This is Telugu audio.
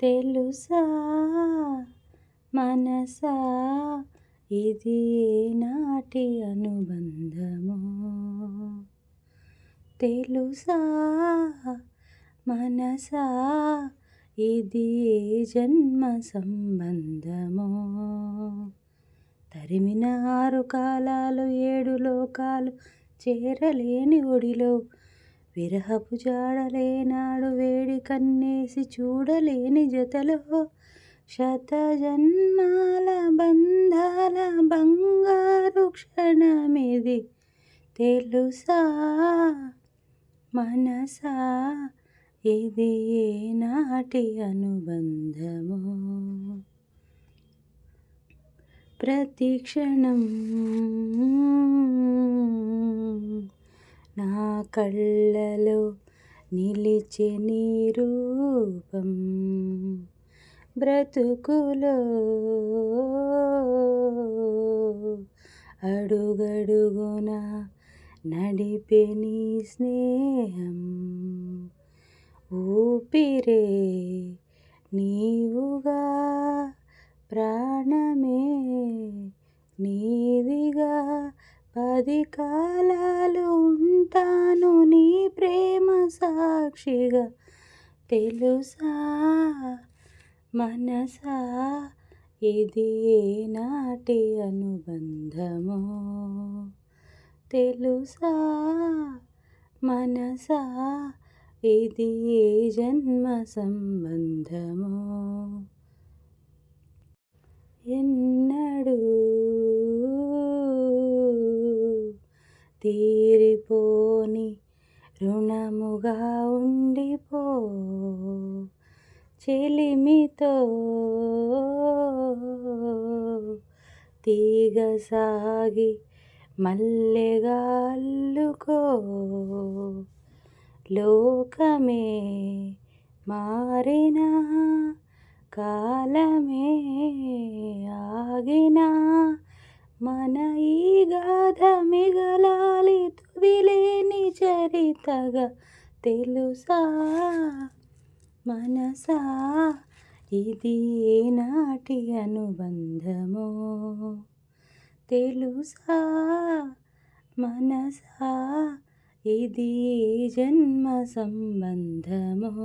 తెలుసా? మనసా? ఇది నాటి అనుబంధము? తెలుసా? మనసా? ఇది జన్మ సంబంధము? తరిమిన ఆరు కాలాలు ఏడు లోకాలు చేరలేని ఒడిలో విరహపు జాడలేనాడు వేడి కన్నేసి చూడలేని జతలో. శత జన్మాల బంధాల బంగారు క్షణమిది. తెలుసా? మనసా? ఇది నాటి అనుబంధము? ప్రతి క్షణం కళ్ళలో నిలిచే నీ రూపం బ్రతుకులో అడుగడుగున నడిపే నీ స్నేహం ఊపిరే నీవుగా ప్రాణమే నీదిగా పది కాలాలు సాక్షిగా తెలుసా? మనసా? ఇది నాటి అనుబంధము? తెలుసా? మనసా? ఇది జన్మ సంబంధము? ఎన్నడూ తీరిపోని రుణముగా ఉండిపో చెలిమితో తీగ సాగి మల్లెగా అల్లుకో. లోకమే మారిన కాలమే ఆగిన మన ఈ గాధ మిగల చరితగా తెలుసా? మనసా? ఇది ఏనాటి అనుబంధమో? తెలుసా? మనసా? ఇది జన్మ సంబంధమో?